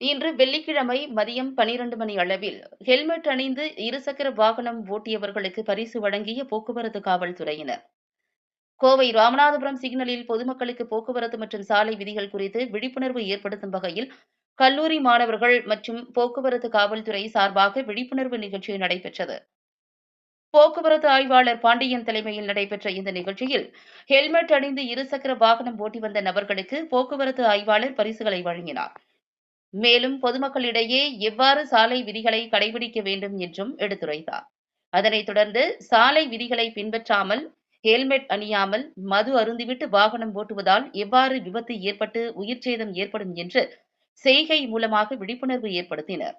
இன்று வெள்ளிக்கிழமை மதியம் பனிரண்டு மணி அளவில் ஹெல்மெட் அணிந்து இருசக்கர வாகனம் ஓட்டியவர்களுக்கு பரிசு வழங்கிய போக்குவரத்து காவல்துறையினர். கோவை ராமநாதபுரம் சிக்னலில் பொதுமக்களுக்கு போக்குவரத்து மற்றும் சாலை விதிகள் குறித்து விழிப்புணர்வு ஏற்படுத்தும் வகையில் கல்லூரி மாணவர்கள் மற்றும் போக்குவரத்து காவல்துறை சார்பாக விழிப்புணர்வு நிகழ்ச்சி நடைபெற்றது. போக்குவரத்து ஆய்வாளர் பாண்டியன் தலைமையில் நடைபெற்ற இந்த நிகழ்ச்சியில் ஹெல்மெட் அணிந்து இருசக்கர வாகனம் ஓட்டி வந்த நபர்களுக்கு போக்குவரத்து ஆய்வாளர் பரிசுகளை வழங்கினார். மேலும் பொதுமக்களிடையே எவ்வாறு சாலை விதிகளை கடைபிடிக்க வேண்டும் என்றும் எடுத்துரைத்தார். அதனைத் தொடர்ந்து சாலை விதிகளை பின்பற்றாமல் ஹெல்மெட் அணியாமல் மது அருந்திவிட்டு வாகனம் ஓட்டுவதால் எவ்வாறு விபத்து ஏற்பட்டு உயிர்ச்சேதம் ஏற்படும் என்று செய்கை மூலமாக விழிப்புணர்வு ஏற்படுத்தினர்.